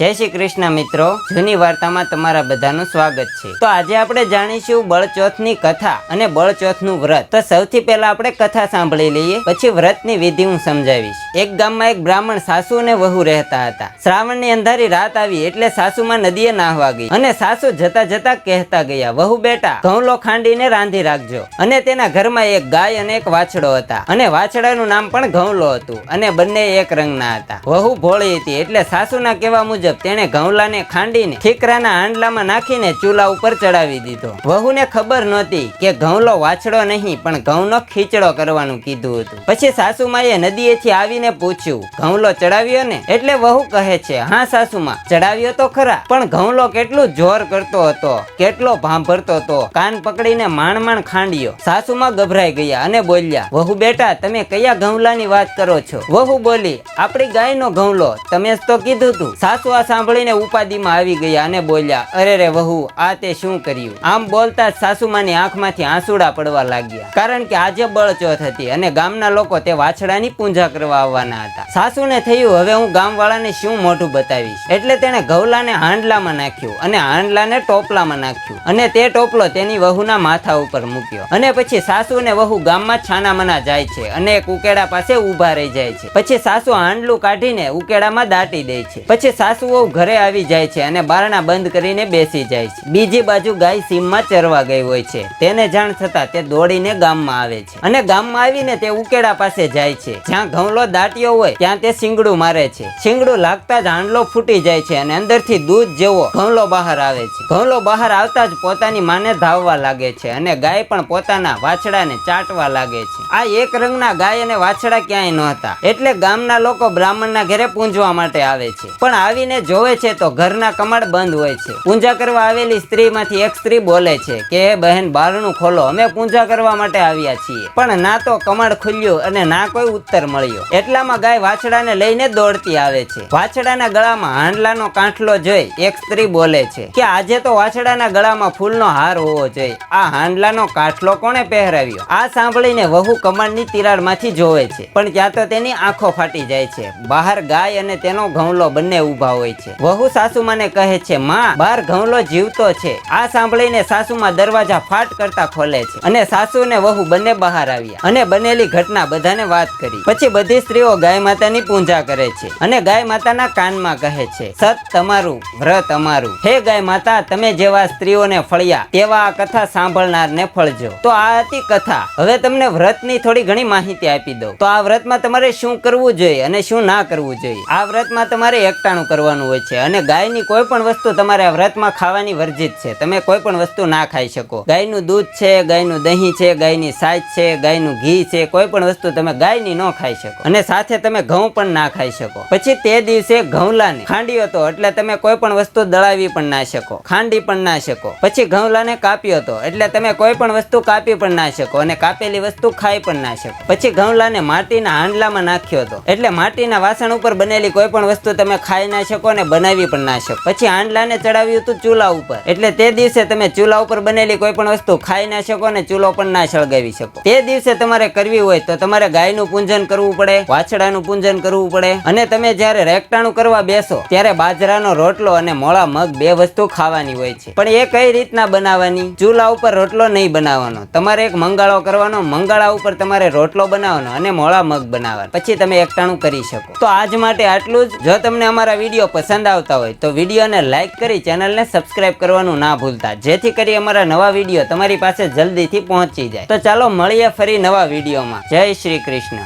જય શ્રી કૃષ્ણ મિત્રો, જૂની વાર્તામાં તમારા બધાનું સ્વાગત છે. તો આજે આપણે જાણીશું બળચોથની કથા અને બળચોથનું વ્રત. તો સૌથી પહેલા આપણે કથા સાંભળી લઈએ, પછી વ્રતની વિધિ હું સમજાવીશ. એક ગામમાં એક બ્રાહ્મણ સાસુ અને વહુ રહેતા હતા. શ્રાવણની અંધારી રાત આવી એટલે સાસુમાં નદીએ નાહવા ગઈ અને સાસુ જતા જતા કહેતા ગયા, વહુ બેટા, ઘઉંલો ખાંડીને રાંધી રાખજો. અને તેના ઘરમાં એક ગાય અને એક વાછડો હતા. અને વાછડાનું નામ પણ ઘઉંલો હતું અને બંને એક રંગના હતા. વહુ ભોળી હતી એટલે સાસુના કહેવા મુજબ તેણે ઘઉંલાને ખાંડીને ઠીકરાના હાંડલામાં નાખીને ચૂલા ઉપર ચડાવી દીધો. વહુને ખબર નહોતી કે ઘઉંલો વાછડો નહીં, પણ ઘઉંનો ખીચડો કરવાનું કીધું હતું. પછી સાસુમાએ નદીએથી આવીને પૂછ્યું, ઘઉંલો ચડાવ્યો ને? એટલે વહુ કહે છે, હા સાસુમાં, ચડાવ્યો તો ખરા, પણ ઘઉંલો કેટલું જોર કરતો હતો, કેટલો ભાંભરતો હતો, કાન પકડીને માણ માણ ખાંડ્યો. સાસુમાં ગભરાઈ ગયા અને બોલ્યા, વહુ બેટા, તમે કયા ઘઉંલાની વાત કરો છો? વહુ બોલી, આપણી ગાયનો ઘઉંલો, તમે જ તો કીધું તું. સાસુ આ સાંભળીને ઉપાધિમાં આવી ગયા અને બોલ્યા, અરે રે વહુ, આ તે શું કર્યું? આમ બોલતા જ સાસુમાની આંખમાંથી આંસુડા પડવા લાગ્યા, કારણ કે આજે બળચોથ હતી અને ગામના લોકો તે વાછડાની પૂજા કરવા આવવાના હતા. સાસુને થયું, હવે હું ગામવાળાને શું મોઢું બતાવીશ? એટલે તેણે ઘવલાને હાંડલામાં નાખ્યું અને હાંડલાને ટોપલામાં નાખ્યું અને તે ટોપલો તેની વહુના માથા ઉપર મૂક્યો. અને પછી સાસુ ને વહુ ગામમાં છાનામના જાય છે અને એક ઉકેડા પાસે ઊભા રહી જાય છે. પછી સાસુ હાંડલું કાઢીને ઉકેડામાં દાટી દે છે. પછી સાસુ વહુ ઘરે આવી જાય છે અને બારણા બંધ કરીને બેસી જાય છે. બીજી બાજુ ગાય સીમમાં ચરવા ગઈ હોય છે. તેને જાણ થતા તે દોડીને ગામમાં આવે છે. અને ગામમાં આવીને તે ઉકેડા પાસે જાય છે. જ્યાં ઘઉંલો દાટ્યો હોય, ત્યાં તે શિંગડું મારે છે. શિંગડું લાગતા જ હાંડલો ફૂટી જાય છે અને અંદરથી દૂધ જેવો ઘઉંલો બહાર આવે છે. ઘઉંલો બહાર આવતા જ પોતાની માને ધાવવા લાગે છે અને ગાય પણ પોતાના વાછડાને ચાટવા લાગે છે. આ એક રંગના ગાય અને વાછડા ક્યાંય નહોતા. એટલે ગામના લોકો બ્રાહ્મણના ઘરે પૂંજવા માટે આવે છે. પણ આવીને જોવે છે તો ઘરના કમાડ બંધ હોય છે. પૂજા કરવા આવેલી સ્ત્રીમાંથી એક સ્ત્રી બોલે છે કે, "હે બહેન, બારણું ખોલો. અમે પૂજા કરવા માટે આવ્યા છીએ. પણ ના તો કમાડ ખુલ્યું અને ના કોઈ ઉત્તર મળ્યો. એટલામાં ગાય વાછડાને લઈને દોડતી આવે છે. વાછડાના ગળામાં હાંડલાનો કાંઠલો જોઈ એક સ્ત્રી બોલે છે કે, આજે તો વાછડાના ગળામાં ફૂલનો હાર હોવો જોઈએ. આ હાંડલાનો કાંઠલો કોણે પહેરાવ્યો? આ સાંભળીને વહુ કમાડની તિરાડમાંથી જોવે છે. પણ ત્યાં તો તેની આંખો ફાટી જાય છે. બહાર ગાય અને તેનો ઘઉંલો બંને ઊભા હોય છે. વહુ સાસુમાને કહે છે, માં, બાર ઘઉંલો જીવતો છે. આ સાંભળીને સાસુમાં દરવાજા ફાટ કરતા ખોલે છે. અને સાસુ ને વહુ બંને બહાર આવ્યા અને બનેલી ઘટના બધાને વાત કરી. પછી બધી સ્ત્રીઓ ગાય માતાની પૂજા કરે છે અને ગાય માતાના કાનમાં કહે છે, સત તમારું, વ્રત અમારું. હે ગાય માતા, તમે જેવા સ્ત્રીઓને ફળ્યા, તેવા આ કથા સાંભળનારને ફળજો. તો આ હતી કથા. હવે તમને વ્રતની થોડી ઘણી માહિતી આપી દઉં. તો આ વ્રતમાં તમારે શું કરવું જોઈએ અને શું ના કરવું જોઈએ? આ વ્રતમાં તમારે એકટાણું કરવાનું હોય છે. અને ગાયની કોઈ પણ વસ્તુ તમારે વ્રતમાં ખાવાની વર્જિત છે. તમે કોઈ પણ વસ્તુ ના ખાઈ શકો. ગાયનું દૂધ છે, ગાયનું દહીં છે, ગાયની સાજ છે, ગાયનું ઘી છે, કોઈ પણ વસ્તુ તમે ગાયની ન ખાઈ શકો. અને સાથે તમે ઘઉં પણ ના ખાઈ શકો. પછી તે દિવસે ઘઉંલાને ખાંડ્યો હતો એટલે તમે કોઈ પણ વસ્તુ દળાવી પણ ના શકો. ખાંડી પણ ના શકો. પછી ઘઉંલાને કાપ્યો હતો એટલે તમે કોઈ પણ વસ્તુ કાપી પણ ના શકો અને કાપેલી વસ્તુ ખાઈ પણ ના શકો. પછી ઘઉંલાને માટીના હાંડલામાં નાખ્યો હતો એટલે માટીના વાસણ ઉપર બનેલી કોઈ પણ વસ્તુ તમે ખાઈ ના શકો. અને બનાવી પણ ના શકો. પછી હાંડલાને ચડાવ્યું હતું ચૂલા ઉપર. એટલે તે દિવસે તમે ચૂલા ઉપર બનેલી કોઈ પણ વસ્તુ ખાઈ ના શકો અને ચૂલો પણ ના સળગાવી શકો. તે દિવસે તમારે કરવી હોય તો તમારે ગાયનું પૂજન કરવું પડે, વાછડાનું પૂજન કરવું પડે. અને તમે જ્યારે રેકટાણું કરવા બેસો, ત્યારે બાજરાનો રોટલો અને મોળા મગ બે વસ્તુ ખાવાની હોય છે. પણ એ કઈ રીતના બનાવવાની? ચૂલા ઉપર રોટલો નહીં બનાવવાનો. તમારે એક મંગાળો કરવાનો, મંગાળા ઉપર તમારે રોટલો બનાવવાનો અને મોળા મગ બનાવવાનો. પછી તમે એકટાણું કરી શકો. તો આજ માટે આટલું જ. જો તમને અમારા વીડિયો પસંદ આવતા હોય તો વિડીયોને લાઇક કરી ચેનલને સબસ્ક્રાઇબ કરવાનું ના ભૂલતા. જેથી કરી અમારા નવા વીડિયો તમારી પાસે જલ્દીથી પહોંચી જાય. તો ચાલો મળીએ ફરી નવા વિડીયોમાં. જય શ્રી કૃષ્ણ.